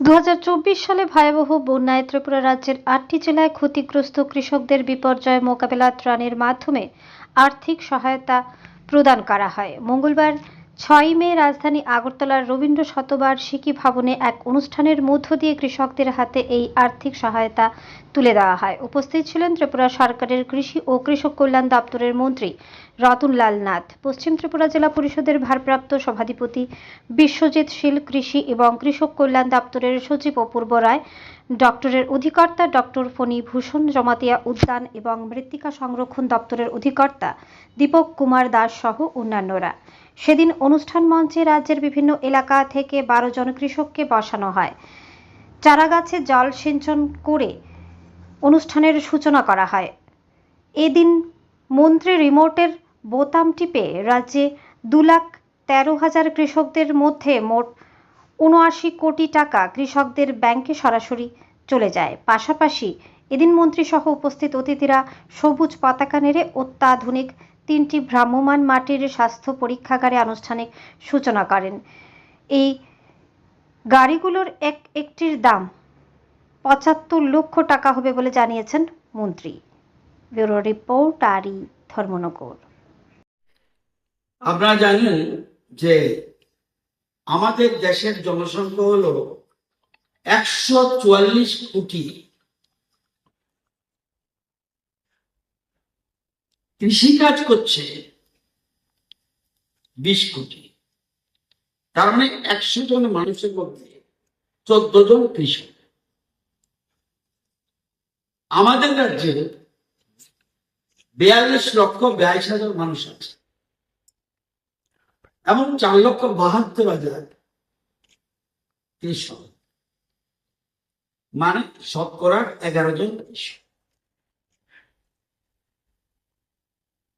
দু হাজার চব্বিশ সালে ভয়াবহ বন্যায় ত্রিপুরা রাজ্যের আটটি জেলায় ক্ষতিগ্রস্ত কৃষকদের বিপর্যয় মোকাবেলা ত্রাণের মাধ্যমে আর্থিক সহায়তা প্রদান করা হয়। মঙ্গলবার ছয়ই মে রাজধানী আগরতলার রবীন্দ্র শতবার্ষিকী ভবনে এক অনুষ্ঠানের মধ্য দিয়ে কৃষকদের হাতে এই আর্থিক সহায়তা তুলে দেওয়া হয়। উপস্থিত ছিলেন ত্রিপুরা সরকারের কৃষি ও কৃষক কল্যাণ দপ্তরের মন্ত্রী রতনলাল নাথ, পশ্চিম ত্রিপুরা জেলা পরিষদের ভারপ্রাপ্ত সভাধিপতি বিশ্বজিৎ শীল কৃষি এবং কৃষক কল্যাণ দপ্তরের সচিব অপূর্ব রায় ডক্টরের অধিকর্তা ডক্টর ফণী ভূষণ জমাতিয়া উদ্যান এবং মৃত্তিকা সংরক্ষণ দপ্তরের অধিকর্তা দীপক কুমার দাস সহ অন্যান্যরা। সেদিন অনুষ্ঠান মঞ্চে রাজ্যের বিভিন্ন এলাকা থেকে বারো জন কৃষককে বসানো হয়। চারাগাছে জল সিঞ্চন করে অনুষ্ঠানের সূচনা করা হয়। এদিন মন্ত্রী রিমোটের বোতাম টিপে রাজ্যে দু লাখ তেরো হাজার কৃষকদের মধ্যে মোট উনআশি কোটি টাকা কৃষকদের ব্যাংকে সরাসরি চলে যায়। পাশাপাশি এদিন মন্ত্রী সহ উপস্থিত অতিথিরা সবুজ পতাকা নেড়ে অত্যাধুনিক তিনটি ভ্রাম্যমাণ মাটির স্বাস্থ্য পরীক্ষাগারে আনুষ্ঠানিক সূচনা করেন। এই গাড়িগুলোর এক একটির দাম পঁচাত্তর লক্ষ টাকা হবে বলে জানিয়েছেন মন্ত্রী। ব্যুরো রিপোর্ট আরই ধর্মনগর। আপনারা জানেন যে আমাদের দেশের জনসংখ্যা হলো একশো চুয়াল্লিশ কোটি। কৃষিকাজ করছে বিশ কোটি। তার মানে একশো জন মানুষের মধ্যে চোদ্দ জন কৃষক। আমাদের রাজ্যে বিয়াল্লিশ লক্ষ বাইশ হাজার মানুষ আছে। এমন চার লক্ষ বাহাত্তর হাজার কৃষক। মানে শতকরা এগারো জন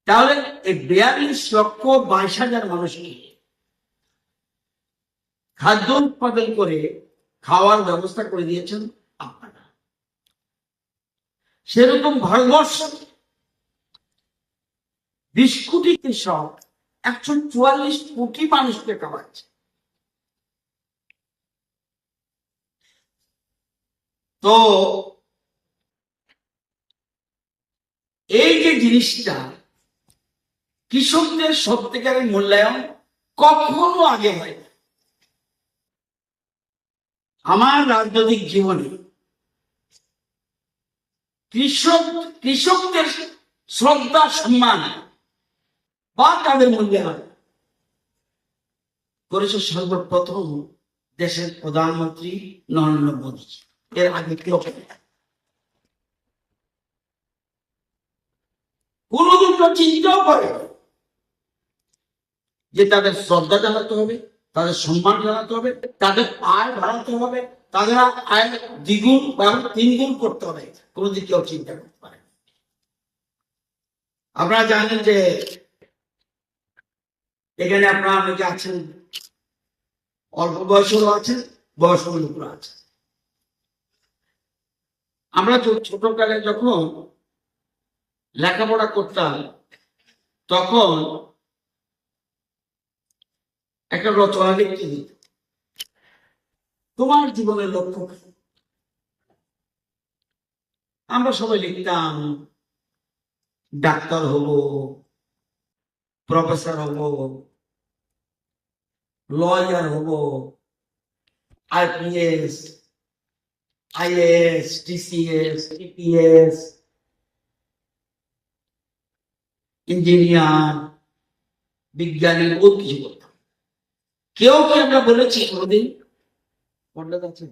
তাহলে এই বিয়াল্লিশ লক্ষ বাইশ হাজার মানুষকে খাদ্য উৎপাদন করে খাওয়ার ব্যবস্থা করে দিয়েছেন আপনারা। সেরকম ভারতবর্ষ বিশ কোটি কৃষক একশো চুয়াল্লিশ কোটি মানুষকে খাওয়াচ্ছে তো এই যে জিনিসটা, কৃষকদের সত্যিকারের মূল্যায়ন কখনো আগে হয়। আমার রাজনৈতিক জীবনে কৃষক, কৃষকদের শ্রদ্ধা, সম্মান বা তাদের মূল্যায়ন করেছে সর্বপ্রথম দেশের প্রধানমন্ত্রী নরেন্দ্র মোদী। এর আগে কেউ চিন্তাও করে যে তাদের শ্রদ্ধা জানাতে হবে, তাদের সম্মান জানাতে হবে, তাদের আয় বাড়াতে হবে, তাদের আয় দ্বিগুণ বা তিনগুণ করতে হবে। কোনোদিন কেউ চিন্তা করতে পারে। আপনারা জানেন যে এখানে আপনারা অনেকে আছেন, অল্প বয়সেরও আছেন, বয়স্ক লোকরা আছেন। আমরা তো ছোটকালে যখন লেখাপড়া করতাম, তখন একটা রচনা লিখতে দিত তোমার জীবনের লক্ষ্য আমরা সবাই লিখতাম, ডাক্তার হব প্রফেসর হব লয়ার হব IPS IS TCS TPS engineer বিজ্ঞানী বহুত কিছু করতাম কেউ কি আমরা বলেছি কোনোদিন পণ্ডিত আছে